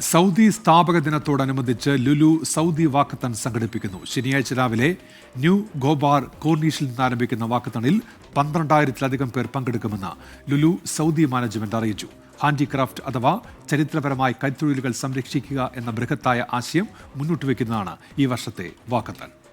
Saudi സ്ഥാപക ദിനത്തോടനുബന്ധിച്ച് Lulu Saudi walkathon സംഘടിപ്പിക്കുന്നു. ശനിയാഴ്ച രാവിലെ ന്യൂ ഗോബാർ കോർണീഷിൽ നിന്ന് ആരംഭിക്കുന്ന വാക്കത്തണിൽ പന്ത്രണ്ടായിരത്തിലധികം പേർ പങ്കെടുക്കുമെന്ന് ലുലു സൗദി മാനേജ്മെന്റ് അറിയിച്ചു. ഹാൻഡിക്രാഫ്റ്റ് അഥവാ ചരിത്രപരമായ കൈത്തൊഴിലുകൾ സംരക്ഷിക്കുക എന്ന ബൃഹത്തായ ആശയം മുന്നോട്ട് വയ്ക്കുന്നതാണ് ഈ വർഷത്തെ വാക്കത്തൺ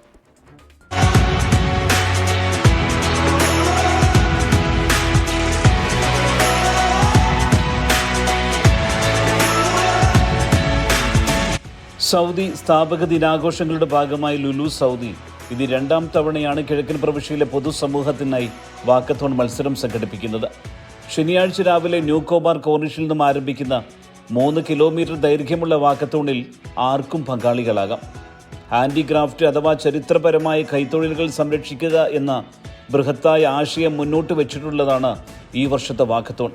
സൗദി സ്ഥാപക ദിനാഘോഷങ്ങളുടെ ഭാഗമായി ലുലു സൗദി. ഇത് രണ്ടാം തവണയാണ് കിഴക്കൻ പ്രവിശ്യയിലെ പൊതുസമൂഹത്തിനായി വാക്കത്തോൺ മത്സരം സംഘടിപ്പിക്കുന്നത്. ശനിയാഴ്ച രാവിലെ ന്യൂ കോബാർ കോർണിഷിൽ നിന്നും ആരംഭിക്കുന്ന മൂന്ന് കിലോമീറ്റർ ദൈർഘ്യമുള്ള വാക്കത്തോണിൽ ആർക്കും പങ്കാളികളാകാം. ഹാൻഡിക്രാഫ്റ്റ് അഥവാ ചരിത്രപരമായ കൈത്തൊഴിലുകൾ സംരക്ഷിക്കുക എന്ന ബൃഹത്തായ ആശയം മുന്നോട്ട് വെച്ചിട്ടുള്ളതാണ് ഈ വർഷത്തെ വാക്കത്തോൺ.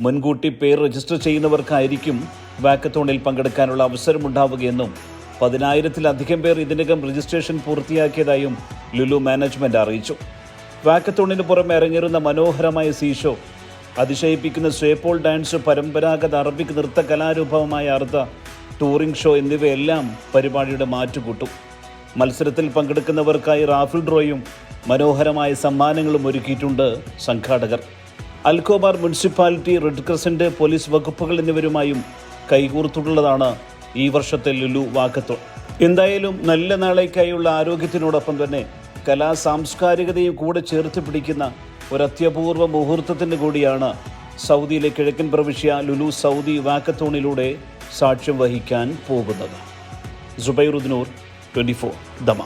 മുൻകൂട്ടി പേര് രജിസ്റ്റർ ചെയ്യുന്നവർക്കായിരിക്കും വാക്കത്തോണിൽ പങ്കെടുക്കാനുള്ള അവസരമുണ്ടാവുകയെന്നും പതിനായിരത്തിലധികം പേർ ഇതിനകം രജിസ്ട്രേഷൻ പൂർത്തിയാക്കിയതായും ലുലു മാനേജ്മെന്റ് അറിയിച്ചു. വാക്കത്തോണിന് പുറമെ ഇറങ്ങിയിരുന്ന മനോഹരമായ സീഷോ അതിശയിപ്പിക്കുന്ന സ്വേപ്പോൾ ഡാൻസ് പരമ്പരാഗത അറബിക് നൃത്ത കലാരൂപമായ അർദ്ധ ടൂറിംഗ് ഷോ എന്നിവയെല്ലാം പരിപാടിയുടെ മാറ്റുകൂട്ടും. മത്സരത്തിൽ പങ്കെടുക്കുന്നവർക്കായി റാഫിൾ ഡ്രോയും മനോഹരമായ സമ്മാനങ്ങളും ഒരുക്കിയിട്ടുണ്ട് സംഘാടകർ. Al Khobar municipality Red Crescent police വകുപ്പുകൾ എന്നിവരുമായും കൈകോർത്തുള്ളതാണ് ഈ വർഷത്തെ ലുലു വാക്കത്തോൾ എന്തായാലും നല്ല നാളേക്കായുള്ള ആരോഗ്യത്തിനോടൊപ്പം തന്നെ കലാ സാംസ്കാരികതയും കൂടെ ചേർത്ത് പിടിക്കുന്ന ഒരു അത്യപൂർവ മുഹൂർത്തത്തിന് കൂടിയാണ് സൗദിയിലെ കിഴക്കൻ പ്രവിശ്യ ലുലു സൗദി വാക്കത്തോണിലൂടെ സാക്ഷ്യം വഹിക്കാൻ പോകുന്നത്. സുബൈറുദ്നൂർ ട്വന്റി ഫോർ ദമ.